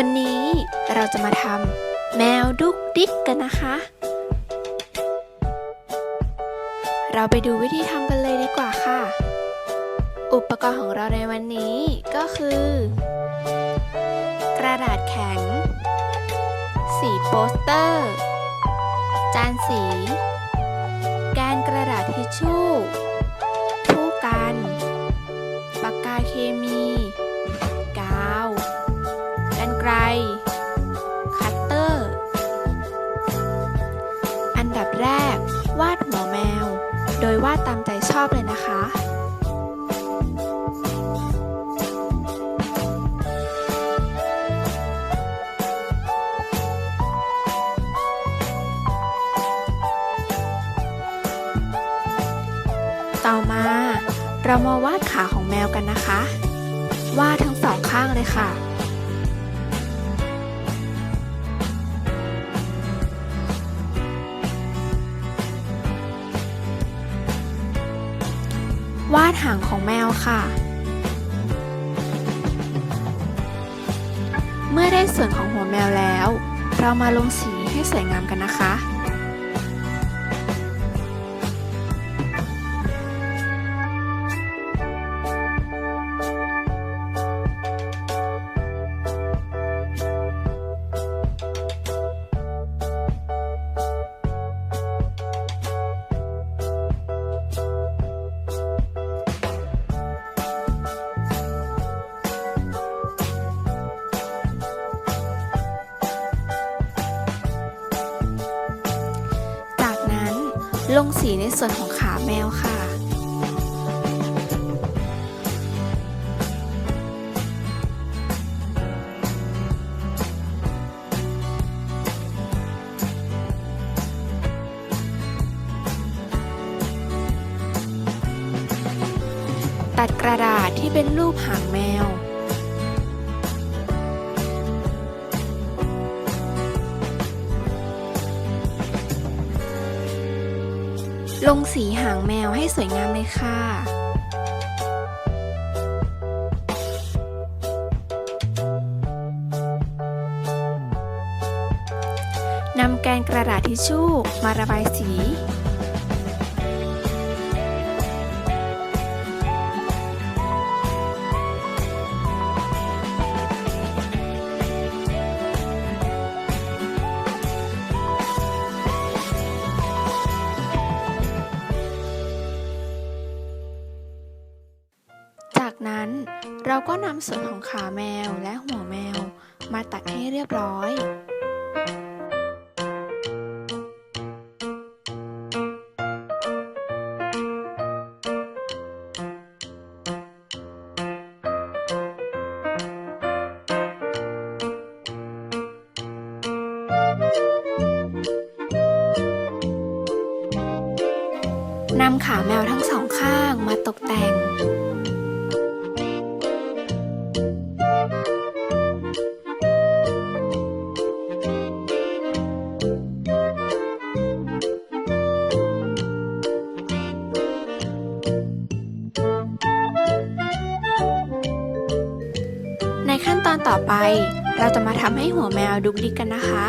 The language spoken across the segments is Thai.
วันนี้เราจะมาทำแมวดุกดิกกันนะคะ เราไปดูวิธีทำกันเลยดีกว่าค่ะ อุปกรณ์ของเราในวันนี้ก็คือ กระดาษแข็ง สีโปสเตอร์ จานสี แกนกระดาษทิชชู่ ผู้กัน ปากกาเคมี ไร คัตเตอร์ อันดับแรก วาดหัวแมว โดยวาดตามใจชอบเลยนะคะต่อมาเรามาวาดขาของแมวกันนะคะ วาดทั้งสองข้างเลยค่ะ วาดหางของแมวค่ะ เมื่อได้ส่วนของหัวแมวแล้ว เรามาลงสีให้สวยงามกันนะคะ ลงสีในส่วนของขาแมวค่ะ ตัดกระดาษที่เป็นรูปหางแมว ลงสีหางแมวให้สวยงามเลยค่ะนำแกนกระดาษทิชชู่มาระบายสี จากนั้นเราก็นำส่วนของขาแมวและหัวแมว มาตัดให้เรียบร้อยนำขาแมวทั้งสองข้างมาตกแต่ง ในขั้นตอนต่อไป เราจะมาทำให้หัวแมวดุกดิกกันนะคะ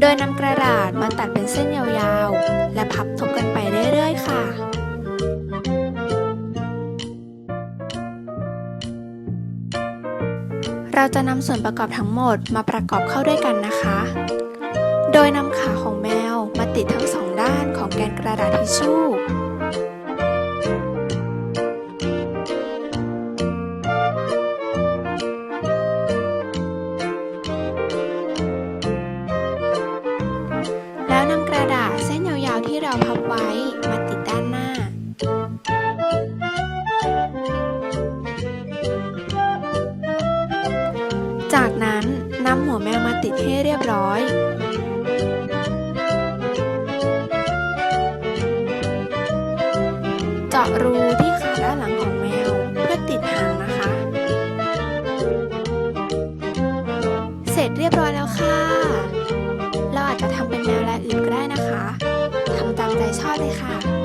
โดยนำกระดาษมาตัดเป็นเส้นยาวๆ และพับทบกันไปเรื่อยๆ ค่ะเราจะนำส่วนประกอบทั้งหมดมาประกอบเข้าด้วยกันนะคะ โดยนำขาของแมวมาติดทั้งสองด้านของแกนกระดาษทิชชู่าวที่เราพับไว้มาติดด้านหน้า จากนั้นนำหัวแมวมาติดให้เรียบร้อยเจาะรูที่ ใจชอบเลยค่ะ